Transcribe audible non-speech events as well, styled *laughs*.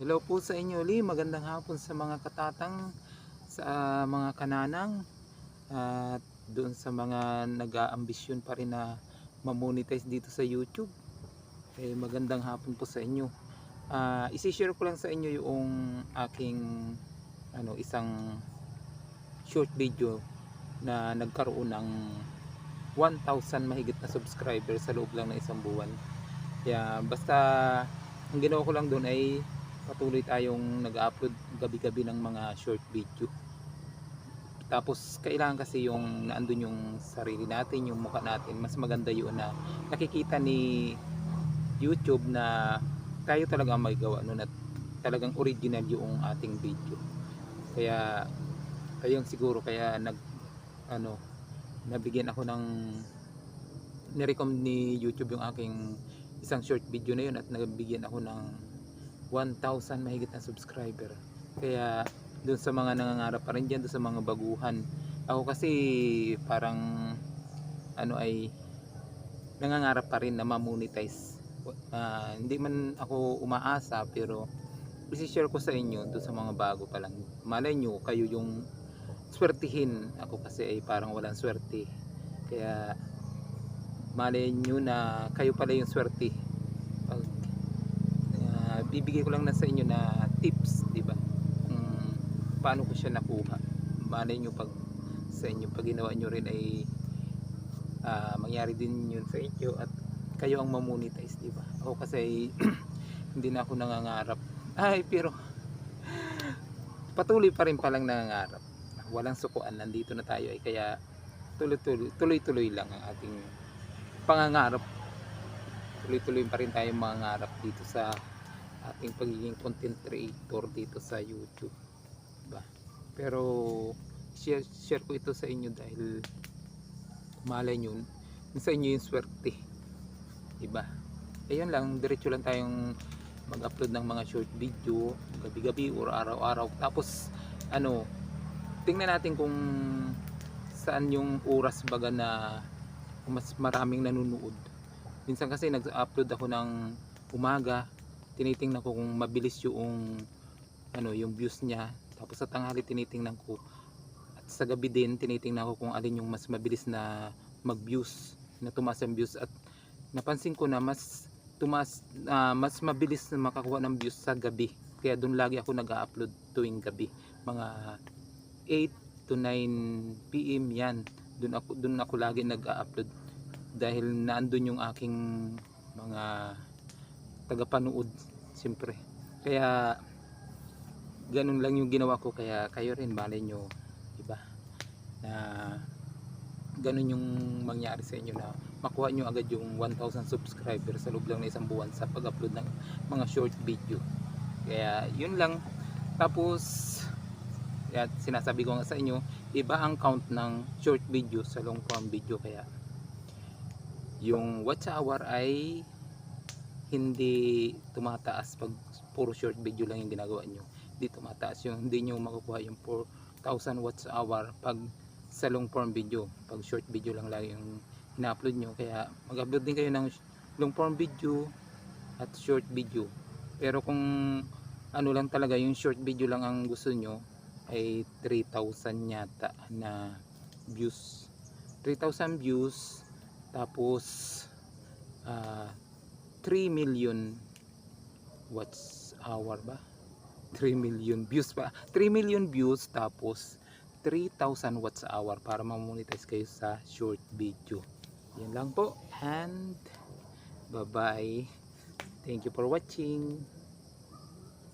Hello po sa inyo Lee, magandang hapon sa mga katatang, sa ah, mga kananang, at doon sa mga nag-aambisyon pa rin na mamonetize dito sa YouTube. Eh, magandang hapon po sa inyo. Ah, isi-share ko lang sa inyo yung aking ano, isang short video na nagkaroon ng 1,000 mahigit na subscriber sa loob lang ng isang buwan. Kaya basta ang ginawa ko lang doon ay patuloy tayong nag-upload gabi-gabi ng mga short video. Tapos kailangan kasi yung naandun yung sarili natin, yung mukha natin, mas maganda yun na nakikita ni YouTube na tayo talaga ang magawa nun at talagang original yung ating video. Kaya ayun siguro kaya nag ano nabigyan ako ng nirecommend ni YouTube yung aking isang short video na yun at nabigyan ako ng 1,000 mahigit na subscriber. Kaya doon sa mga nangangarap pa rin dyan, doon sa mga baguhan. Ako kasi parang ano ay nangangarap pa rin na ma-monetize. Ah, hindi man ako umaasa pero isi-share ko sa inyo doon sa mga bago pa lang. Malay nyo, kayo yung swertihin. Ako kasi ay parang walang swerte. Kaya malay nyo na kayo pala yung swerte. Bibigay ko lang na sa inyo na tips, di ba? Kung paano ko siya nakuha. Malay nyo pag sa inyo, pag ginawa nyo rin ay ah, mangyari din yun sa inyo at kayo ang mamonetize, di ba? Ako kasi *clears throat* hindi na ako nangangarap. Ay, pero *laughs* patuloy pa rin palang nangangarap. Walang sukuan, nandito na tayo ay kaya tuloy-tuloy lang ang ating pangangarap. Tuloy-tuloy pa rin tayong mangangarap dito sa ating pagiging content creator dito sa YouTube. Diba? Pero share, share ko ito sa inyo dahil malay nyo sa inyo yung swerte. Diba? Ayun lang, diretso lang tayong mag-upload ng mga short video gabi-gabi or araw-araw. Tapos ano, tingnan natin kung saan yung oras baga na mas maraming nanonood. Minsan kasi nag-upload ako ng umaga, tinitingnan ko kung mabilis yung ano, yung views niya. Tapos sa tanghali tinitingnan ko at sa gabi din tinitingnan ko kung alin yung mas mabilis na mag-views, na tumaas ang views at napansin ko na mas tumas ah, mas mabilis na makakuha ng views sa gabi. Kaya doon lagi ako nag-upload tuwing gabi. Mga 8 to 9 PM yan. Doon ako doon ako lagi nag-upload dahil naandun yung aking mga tagapanood siyempre. Kaya ganun lang yung ginawa ko kaya kayo rin malay nyo, 'di ba? Na ganun yung mangyari sa inyo na makuha nyo agad yung 1,000 subscribers sa loob lang ng isang buwan sa pag-upload ng mga short video. Kaya yun lang. Tapos kaya sinasabi ko nga sa inyo, iba ang count ng short video sa long form video kaya yung watch hour ay hindi tumataas pag puro short video lang yung ginagawa nyo. Hindi tumataas yung hindi nyo makukuha yung 4,000 watts hour pag sa long form video. Pag short video lang lagi yung ina-upload nyo. Kaya mag-upload din kayo ng long form video at short video. Pero kung ano lang talaga yung short video lang ang gusto nyo ay 3,000 yata na views. 3,000 views tapos ah 3 million watts hour ba? 3 million views pa 3 million views tapos 3,000 watts hour para ma-monetize kayo sa short video. Yan lang po. And bye bye thank you for watching